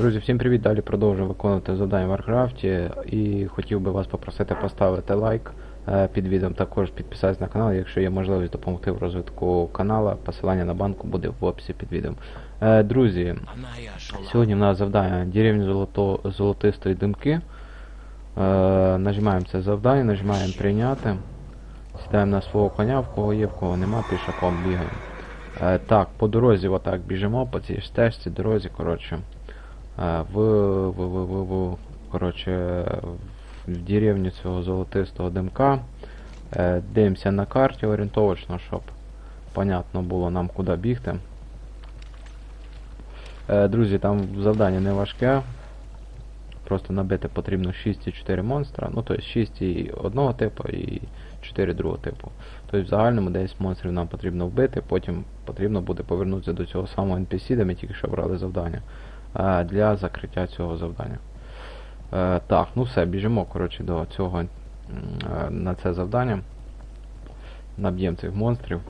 Друзі, всім привіт! Далі продовжую виконувати завдання в Варкрафті і хотів би вас попросити поставити лайк е, під відео, також підписатися на канал, якщо є можливість допомогти в розвитку канала. Посилання на банку буде в описі під відео. Е, Друзі, сьогодні в нас завдання деревні золото, золотистої димки. Е, Нажимаємо це завдання, нажимаємо прийняти. Сідаємо на свого коня, в кого є, в кого нема, пішаком бігаємо. Так, по дорозі отак біжимо, по цій стежці, дорозі, коротше. В, в, в, в, в, коротше, в деревню цього золотистого димка. Е, дивимося на карті орієнтовочно, щоб понятно було нам куди бігти. Е, друзі, там завдання не важке. Просто набити потрібно 6 і 4 монстра. Ну, тобто 6 і одного типу і 4 другого типу. Тобто в загальному 10 монстрів нам потрібно вбити, потім потрібно буде повернутися до цього самого NPC, де ми тільки що брали завдання. Е, Для закриття цього завдання. Е, Так, ну все, біжимо коротше, до цього е, на це завдання. Наб'ємо цих монстрів.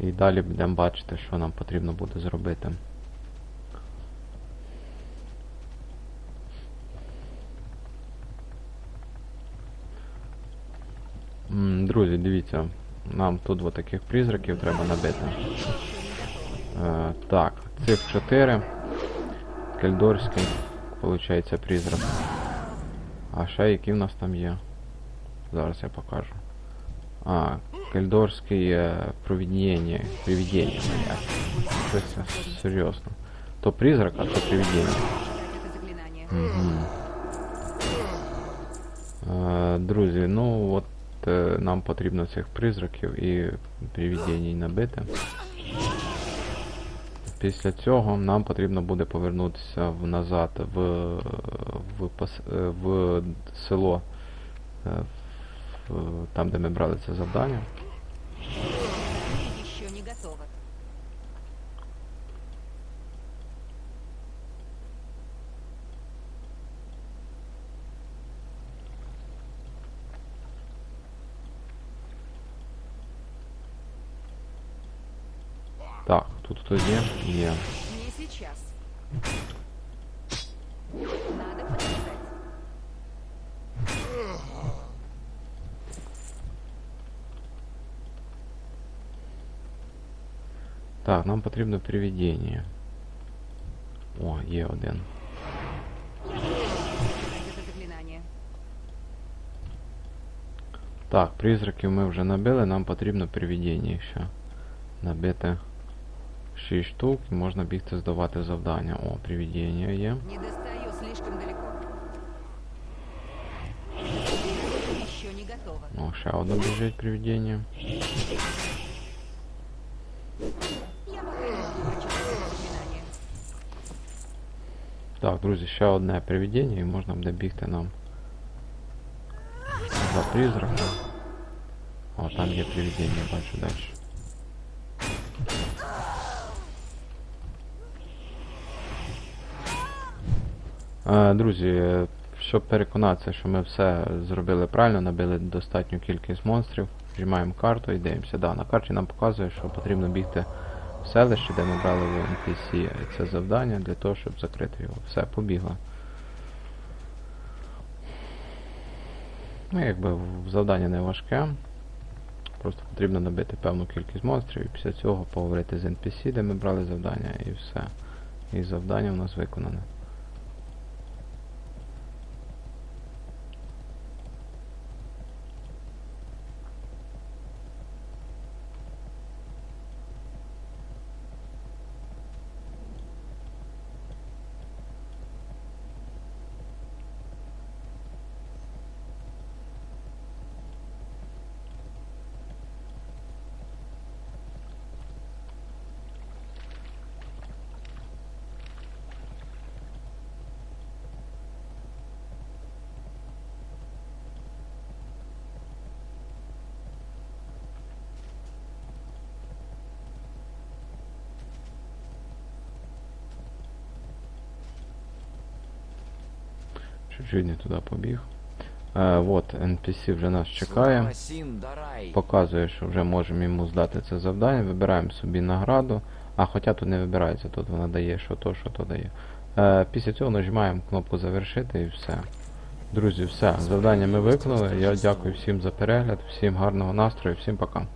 І далі будемо бачити, що нам потрібно буде зробити. Друзі, дивіться, нам тут таких призраків треба набити. Е, так, цих 4. Кельдорський, виходить, призрак. А ще які в нас там є? Зараз я покажу. А, Кельдорський е, провідіння. Привідіння, блядь. Щось це серйозно. То призрак, а то привідіння. Это заклинание. Угу. Е, друзі, ну от е, нам потрібно цих призраків і привідінь набити. Після цього нам потрібно буде повернутися в назад в, в, в село, е, в, там, де ми брали це завдання. тут хтось є? Є. Не сейчас. Надо подождать. Так, нам потрібно привідіння. О, є один. Это заклинание. Так, призраків ми вже набили, нам потрібно привідіння ще. Набити 6 штук і можна бігти здавати завдання. О, привідіння є. Не достаю слишком далеко. Еще не готово. О, ще одне біжить привідіння. Я пока не прочитаю заклинание. Так, друзі, ще одне привідіння і можна буде бігти нам. За призрака. О, там є привідіння, бачу далі. Друзі, е, щоб переконатися, що ми все зробили правильно, набили достатню кількість монстрів, знімаємо карту і дивимося. Да, на карті нам показує, що потрібно бігти в селище, де ми брали в NPC це завдання для того, щоб закрити його. Все, побігли. Ну, якби завдання не важке. Просто потрібно набити певну кількість монстрів і після цього поговорити з NPC, де ми брали завдання, і все. І завдання у нас виконане. Чуть-чуть не туди побіг. Е, от, NPC вже нас чекає. Показує, що вже можемо йому здати це завдання. Вибираємо собі награду. А хоча тут не вибирається, тут вона дає що то, що то дає. Е, після цього нажимаємо кнопку завершити і все. Друзі, все, завдання ми виконали. Я дякую всім за перегляд, всім гарного настрою, всім пока.